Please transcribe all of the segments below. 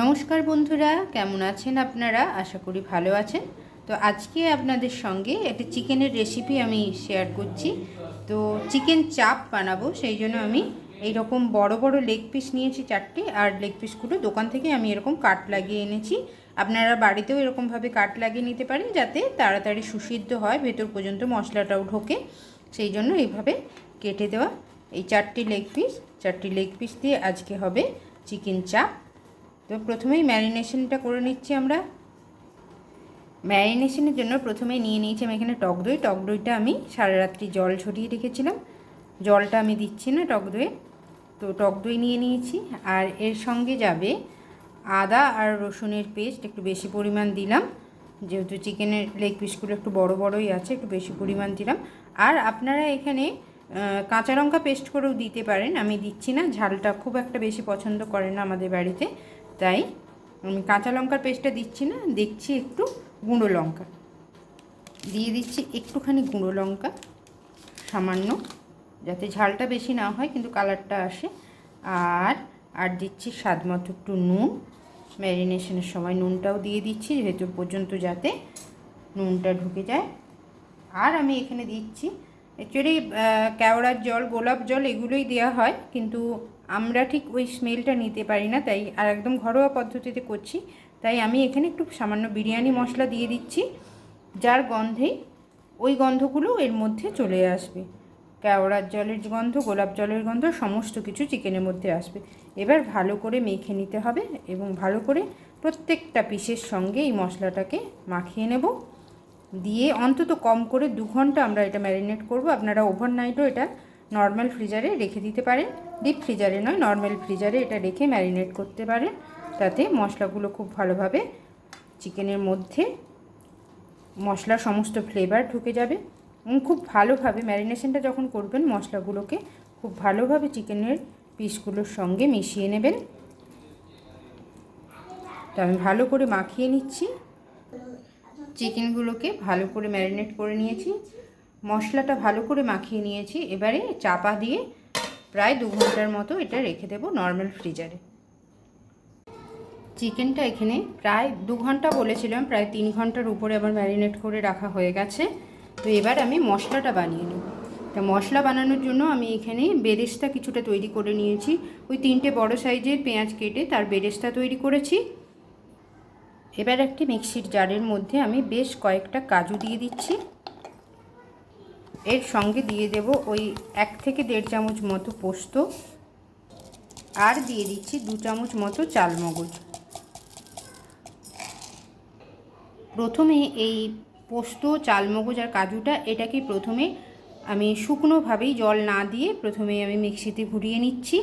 নমস্কার বন্ধুরা, কেমন আছেন আপনারা? আশা করি ভালো আছেন। তো আজকে আপনাদের সঙ্গে একটা চিকেনের রেসিপি আমি শেয়ার করছি। তো চিকেন চাপ বানাবো, সেই জন্য আমি এই রকম বড় বড় লেগ পিস নিয়েছি চারটে, আর লেগ পিসগুলো দোকান থেকে আমি এরকম কাট লাগিয়ে এনেছি। আপনারা বাড়িতেও এরকমভাবে কাট লাগিয়ে নিতে পারেন, যাতে তাড়াতাড়ি সুসিদ্ধ হয়, ভেতর পর্যন্ত মশলাটাও ঢোকে। সেই জন্য এইভাবে কেটে দেওয়া এই চারটি লেগ পিস চারটি লেগ পিস দিয়ে আজকে হবে চিকেন চাপ তো প্রথমেই ম্যারিনেশনটা করে নিচ্ছি আমরা। ম্যারিনেশনের জন্য প্রথমেই নিয়ে নিয়েছি আমি এখানে টক দই। টক দইটা আমি সারা রাত্রি জল ছড়িয়ে রেখেছিলাম। জলটা আমি দিচ্ছি না টক দইয়ে। তো টক দই নিয়ে নিয়েছি। আর এর সঙ্গে যাবে আদা আর রসুনের পেস্ট। একটু বেশি পরিমাণ দিলাম। যেহেতু চিকেনের লেগ পিসগুলো একটু বড় বড়ই আছে, একটু বেশি পরিমাণ দিলাম। আর আপনারা এখানে কাঁচা লঙ্কা পেস্ট করেও দিতে পারেন। আমি দিচ্ছি না। ঝালটা খুব একটা বেশি পছন্দ করে না আমাদের বাড়িতে। তাই আমি কাঁচা লঙ্কার পেস্টটা দিচ্ছি না দেখছি একটু গুঁড়ো লঙ্কা। দিয়ে দিচ্ছি একটুখানি গুঁড়ো লঙ্কা, সামান্য, যাতে ঝালটা বেশি না হয় কিন্তু কালারটা আসে। আর আর দিচ্ছি স্বাদ মতো একটু নুন, ম্যারিনেশনের সময় নুনটাও দিয়ে দিচ্ছি ভেতর পর্যন্ত যাতে নুনটা ঢুকে যায়। আর আমি এখানে দিচ্ছি অ্যাকচুয়ালি কেওড়ার জল, গোলাপ জল এগুলোই দেওয়া হয়, কিন্তু আমরা ঠিক ওই স্মেলটা নিতে পারি না, তাই আর একদম ঘরোয়া পদ্ধতিতে করছি। তাই আমি এখানে একটু সামান্য বিরিয়ানি মশলা দিয়ে দিচ্ছি, যার গন্ধেই ওই গন্ধগুলো এর মধ্যে চলে আসবে। কেওড়ার জলের গন্ধ, গোলাপ জলের গন্ধ, সমস্ত কিছু চিকেনের মধ্যে আসবে। এবার ভালো করে মেখে নিতে হবে এবং ভালো করে প্রত্যেকটা পিসের সঙ্গে এই মশলাটাকে মাখিয়ে নেব। দিয়ে অন্তত কম করে দু ঘণ্টা আমরা এটা ম্যারিনেট করব। আপনারা ওভারনাইটও এটা নর্মাল ফ্রিজারে রেখে দিতে পারেন। ডিপ ফ্রিজারে নয়, নর্মাল ফ্রিজারে এটা রেখে ম্যারিনেট করতে পারেন। তাতে মশলাগুলো খুব ভালোভাবে চিকেনের মধ্যে মশলার সমস্ত ফ্লেভার ঢুকে যাবে। এবং খুব ভালোভাবে ম্যারিনেশনটা যখন করবেন, মশলাগুলোকে খুব ভালোভাবে চিকেনের পিসগুলোর সঙ্গে মিশিয়ে নেবেন। তো আমি ভালো করে মাখিয়ে নিচ্ছি। চিকেনগুলোকে ভালো করে ম্যারিনেট করে নিয়েছি। মশলাটা ভালো করে মাখিয়ে নিয়েছি। এবারে চাপা দিয়ে প্রায় দু ঘণ্টার মতো এটা রেখে দেবো নর্মাল ফ্রিজারে। চিকেনটা এখানে প্রায় দু ঘণ্টা বলেছিলাম, প্রায় তিন ঘণ্টার উপরে আবার ম্যারিনেট করে রাখা হয়ে গেছে। তো এবার আমি মশলাটা বানিয়ে নেব। তা মশলা বানানোর জন্য আমি এখানে বেরেস্তা কিছুটা তৈরি করে নিয়েছি। ওই তিনটে বড় সাইজের পেঁয়াজ কেটে তার বেরেস্তা তৈরি করেছি। এবার একটি মিক্সির জারের মধ্যে আমি বেশ কয়েকটা কাজু দিয়ে দিচ্ছি। এর সঙ্গে দিয়ে দেব ওই এক থেকে দেড় চামচ মতো পোস্ত আর দিয়ে দিচ্ছি দু চামচ মতো চালমগজ। প্রথমে এই পোস্ত, চালমগজ আর কাজুটা এটাকে প্রথমে আমি শুকনোভাবেই জল না দিয়ে প্রথমে আমি মিক্সিতে ঘুরিয়ে নিচ্ছি।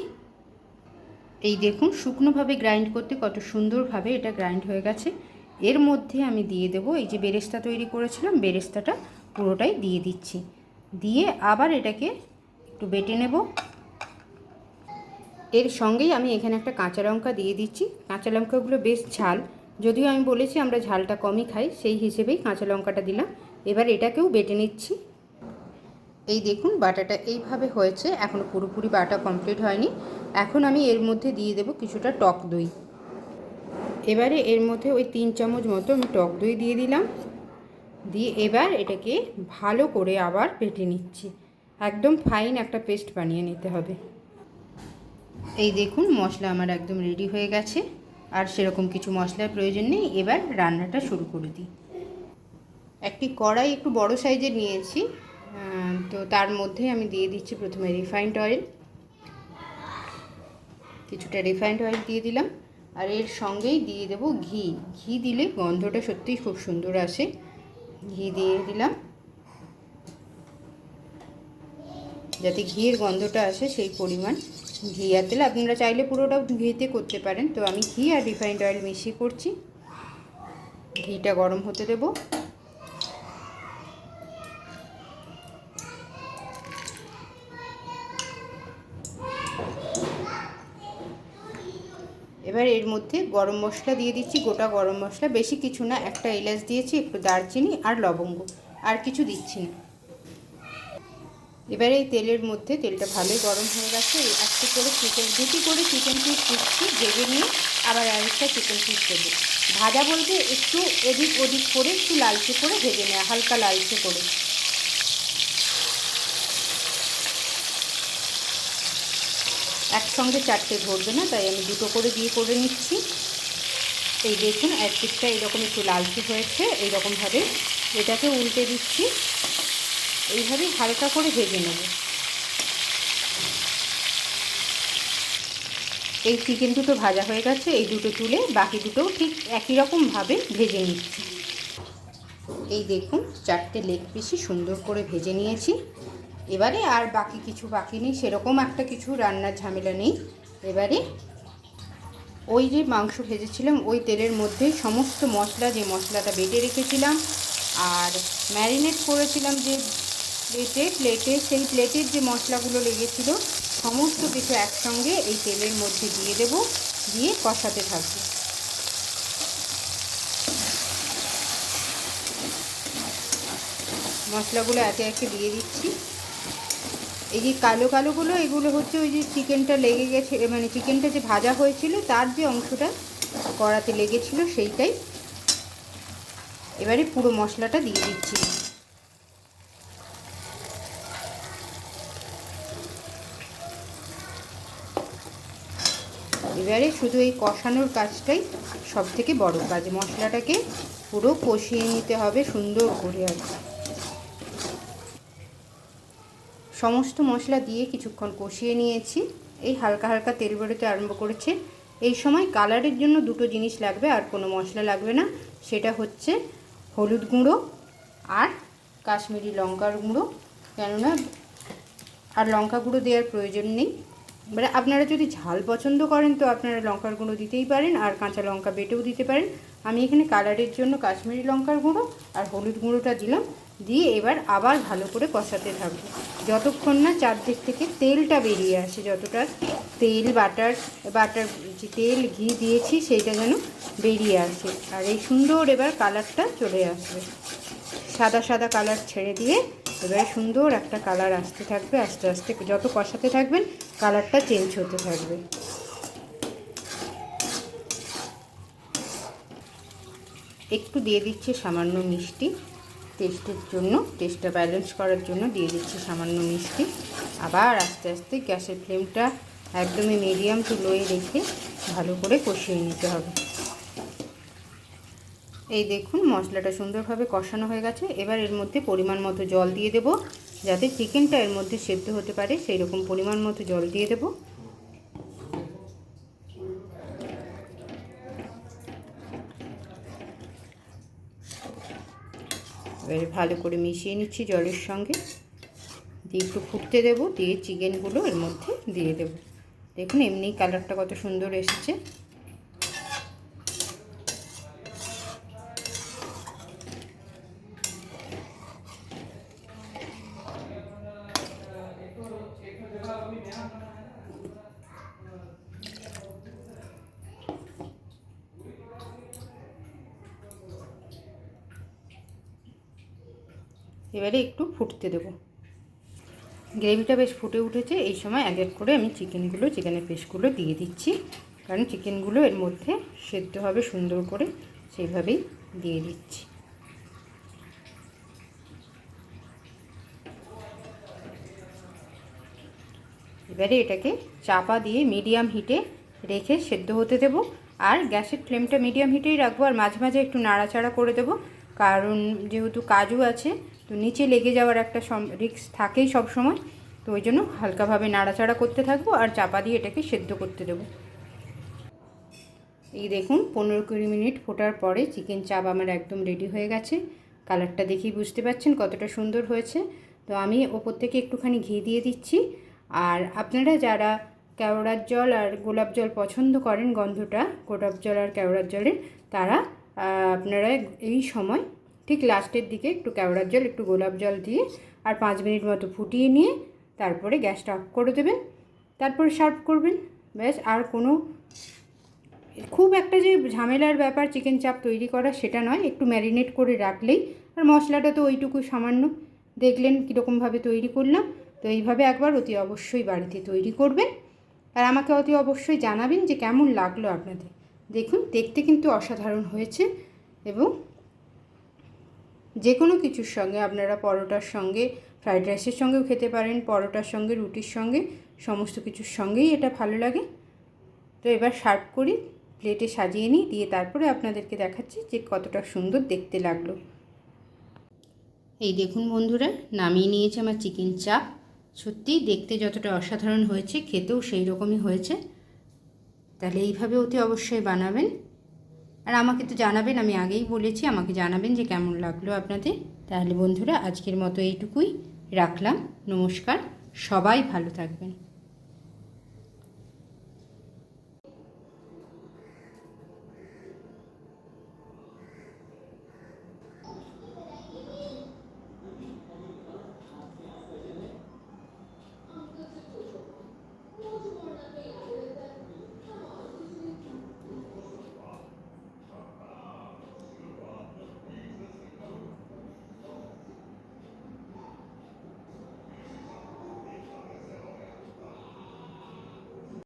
এই দেখুন শুকনোভাবে গ্রাইন্ড করতে কত সুন্দরভাবে এটা গ্রাইন্ড হয়ে গেছে। এর মধ্যে আমি দিয়ে দেব, এই যে বেরেস্তা তৈরি করেছিলাম, বেরেস্তাটা পুরোটাই দিয়ে দিচ্ছি। দিয়ে আবার এটাকে একটু বেটে নেব। এর সঙ্গেই আমি এখানে একটা কাঁচা লঙ্কা দিয়ে দিচ্ছি। কাঁচা লঙ্কাগুলো বেশ ঝাল। যদিও আমি বলেছি আমরা ঝালটা কমই খাই, সেই হিসেবেই কাঁচা লঙ্কাটা দিলাম। এবার এটাকেও বেটে নিচ্ছি। এই দেখুন, বাটাটা এইভাবে হয়েছে। এখনও পুরোপুরি বাটা কমপ্লিট হয়নি। এখন আমি এর মধ্যে দিয়ে দেব কিছুটা টক দই। এবারে এর মধ্যে ওই তিন চামচ মতো আমি টক দই দিয়ে দিলাম। দিয়ে এবার এটাকে ভালো করে আবার বেটে নিচ্ছি। একদম ফাইন একটা পেস্ট বানিয়ে নিতে হবে। এই দেখুন, মশলা আমার একদম রেডি হয়ে গেছে। আর সেরকম কিছু মশলার প্রয়োজন নেই। এবার রান্নাটা শুরু করে দিই। একটি কড়াই একটু বড় সাইজের নিয়েছি। তো তার মধ্যে আমি দিয়ে দিচ্ছি প্রথমে রিফাইন্ড অয়েল কিছুটা রিফাইন্ড অয়েল দিয়ে দিলাম। আর এর সঙ্গেই দিয়ে দেব ঘি। ঘি দিলে গন্ধটা সত্যিই খুব সুন্দর আসে। ঘি দিয়ে দিলাম। যাতে ঘিয়ের গন্ধটা আসে সেই পরিমাণ ঘি আর তেল। আপনারা চাইলে পুরোটাও ঘিতে করতে পারেন। তো আমি ঘি আর রিফাইন্ড অয়েল মিশিয়ে করছি। ঘিটা গরম হতে দেবো। এবার এর মধ্যে গরম মশলা দিয়ে দিচ্ছি, গোটা গরম মশলা। বেশি কিছু না, একটা এলাচ দিয়েছি, একটু দারচিনি আর লবঙ্গ। আর কিছু দিচ্ছি না। এবারে এই তেলের মধ্যে, তেলটা ভালোই গরম হয়ে গেছে। একটু করে চিকেন, দুটি করে চিকেন পিস দিচ্ছি, ভেজে নিয়ে আবার আরেকটা চিকেন পিস দেবো। ভাজা বলতে একটু এদিক ওদিক করে, একটু লালচে করে ভেজে নেওয়া, হালকা লালচে করে। একসঙ্গে চারটে ধরবে না, তাই আমি দুটো করে দিয়ে করে নিচ্ছি। এই দেখুন, এক দিকটা এরকম একটু লালচে হয়েছে, এইরকমভাবে এটাকে উল্টে দিচ্ছি। এইভাবেই হালকা করে ভেজে নেব। এই চিকেন দুটো ভাজা হয়ে গেছে, এই দুটো তুলে বাকি দুটোও ঠিক একই রকমভাবে ভেজে নিচ্ছি। এই দেখুন, চারটে লেগ পিসই সুন্দর করে ভেজে নিয়েছি। এবারে আর বাকি কিছু বাকি নেই, সেরকম একটা কিছু রান্নার ঝামেলা নেই। এবারে ওই যে মাংস ভেজেছিলাম, ওই তেলের মধ্যে সমস্ত মশলা, যে মশলাটা বেটে রেখেছিলাম আর ম্যারিনেট করেছিলাম যে প্লেটে প্লেটে, সেই প্লেটের যে মশলাগুলো লেগেছিল, সমস্ত কিছু একসঙ্গে এই তেলের মধ্যে দিয়ে দেব, দিয়ে কষাতে থাকব। মশলাগুলো একে একে দিয়ে দিচ্ছি। এই যে কালো কালোগুলো, এগুলো হচ্ছে ওই যে চিকেনটা লেগে গেছে মানে চিকেনটা যে ভাজা হয়েছিল, তার যে অংশটা কড়াতে লেগেছিল সেইটাই। এবারে পুরো মশলাটা দিয়ে দিচ্ছি। এবারে শুধু এই কষানোর কাজটাই সব থেকে বড় কাজ। মশলাটাকে পুরো কষিয়ে নিতে হবে সুন্দর করে আর কি। সমস্ত মশলা দিয়ে কিছুক্ষণ কষিয়ে নিয়েছি। এই হালকা হালকা তেল বেরোতে আরম্ভ করেছে। এই সময় কালারের জন্য দুটো জিনিস লাগবে, আর কোনো মশলা লাগবে না। সেটা হচ্ছে হলুদ গুঁড়ো আর কাশ্মীরি লঙ্কার গুঁড়ো। কেননা আর লঙ্কা গুঁড়ো দেওয়ার প্রয়োজন নেই। এবারে আপনারা যদি ঝাল পছন্দ করেন, তো আপনারা লঙ্কার গুঁড়ো দিতেই পারেন আর কাঁচা লঙ্কা বেটেও দিতে পারেন। আমি এখানে কালারের জন্য কাশ্মীরি লঙ্কার গুঁড়ো আর হলুদ গুঁড়োটা দিলাম। দিয়ে এবার আবার ভালো করে কষাতে থাকব। যতক্ষণ না চারদিক থেকে তেলটা বেরিয়ে আসে, যতটা তেল, বাটার বাটার যে তেল, ঘি দিয়েছি, সেইটা যেন বেরিয়ে আসে। আর এই সুন্দর এবার কালারটা চলে আসবে। সাদা সাদা কালার ছেড়ে দিয়ে এবারে সুন্দর একটা কালার আসতে থাকবে, আস্তে আস্তে যত কষাতে থাকবেন, কালারটা চেঞ্জ হতে থাকবে। একটু দিয়ে দিচ্ছে সামান্য মিষ্টি। টেস্টের জন্য টেস্টটা ব্যালেন্স করার জন্য দিয়ে দিচ্ছি সামান্য মিষ্টি। আবার আস্তে আস্তে গ্যাসের ফ্লেমটা একদমই মিডিয়াম টু লোয়ে রেখে ভালো করে কষিয়ে নিতে হবে। এই দেখুন, মশলাটা সুন্দরভাবে কষানো হয়ে গেছে। এবার এর মধ্যে পরিমাণ মতো জল দিয়ে দেব। যাতে চিকেনটা এর মধ্যে সেদ্ধ হতে পারে সেই রকম পরিমাণ মতো জল দিয়ে দেব। এবারে ভালো করে মিশিয়ে নিচ্ছি জলের সঙ্গে। দিয়ে একটু ফুটতে দেবো, দিয়ে চিকেনগুলো এর মধ্যে দিয়ে দেবো। দেখুন, এমনি কালারটা কত সুন্দর এসেছে। এবারে একটু ফুটতে দেবো। গ্রেভিটা বেশ ফুটে উঠেছে, এই সময় এক এক করে আমি চিকেনগুলো, চিকেনের পেস্টগুলো দিয়ে দিচ্ছি। কারণ চিকেনগুলো এর মধ্যে সেদ্ধ হবে সুন্দর করে সেইভাবেই দিয়ে দিচ্ছি। এবারে এটাকে চাপা দিয়ে মিডিয়াম হিটে রেখে সেদ্ধ হতে দেবো। আর গ্যাসের ফ্লেমটা মিডিয়াম হিটেই রাখব, আর মাঝে মাঝে একটু নাড়াচাড়া করে দেবো। কারণ যেহেতু কাজু আছে তো নিচে লেগে যাওয়ার একটা রিক্স থাকেই সবসময়। তো ওই জন্য হালকাভাবে নাড়াচাড়া করতে থাকব আর চাপা দিয়ে এটাকে সেদ্ধ করতে দেবো। এই দেখুন, পনেরো কুড়ি মিনিট ফোটার পরে চিকেন চাপ আমার একদম রেডি হয়ে গেছে। কালারটা দেখেই বুঝতে পারছেন কতটা সুন্দর হয়েছে। তো আমি ওপর থেকে একটুখানি ঘি দিয়ে দিচ্ছি। আর আপনারা যারা কেওড়ার জল আর গোলাপ জল পছন্দ করেন গন্ধটা, গোলাপ জল আর কেওড়ার জলের, তারা আপনারা এই সময় ঠিক লাস্টের দিকে একটু কেওড়ার জল, একটু গোলাপ জল দিয়ে আর পাঁচ মিনিট মতো ফুটিয়ে নিয়ে তারপরে গ্যাসটা অফ করে দেবেন। তারপরে সার্ভ করবেন। ব্যাস, আর কোনো খুব একটা যে ঝামেলার ব্যাপার, চিকেন চাপ তৈরি করা সেটা নয়। একটু ম্যারিনেট করে রাখলেই। আর মশলাটা তো ওইটুকু সামান্য। দেখলেন কীরকমভাবে তৈরি করলাম। তো এইভাবে একবার অতি অবশ্যই বাড়িতে তৈরি করবেন। আর আমাকে অতি অবশ্যই জানাবেন যে কেমন লাগল আপনাদের। দেখুন, দেখতে কিন্তু অসাধারণ হয়েছে। এবং যে কোনো কিছুর সঙ্গে আপনারা পরোটার সঙ্গে, ফ্রাইড রাইসের সঙ্গেও খেতে পারেন, পরোটার সঙ্গে, রুটির সঙ্গে, সমস্ত কিছুর সঙ্গেই এটা ভালো লাগে। তো এবার সার্ভ করি, প্লেটে সাজিয়ে নিই, দিয়ে তারপরে আপনাদেরকে দেখাচ্ছি যে কতটা সুন্দর দেখতে লাগল। এই দেখুন বন্ধুরা, নামিয়ে নিয়েছে আমার চিকেন চাপ। সত্যিই দেখতে যতটা অসাধারণ হয়েছে, খেতেও সেই রকমই হয়েছে। তাহলে এইভাবে অতি অবশ্যই বানাবেন। আর আমাকে তো জানাবেন, আমি আগেই বলেছি আমাকে জানাবেন যে কেমন লাগল আপনাদের। তাহলে বন্ধুরা, আজকের মতো এইটুকুই। রাখলাম। নমস্কার। সবাই ভালো থাকবেন।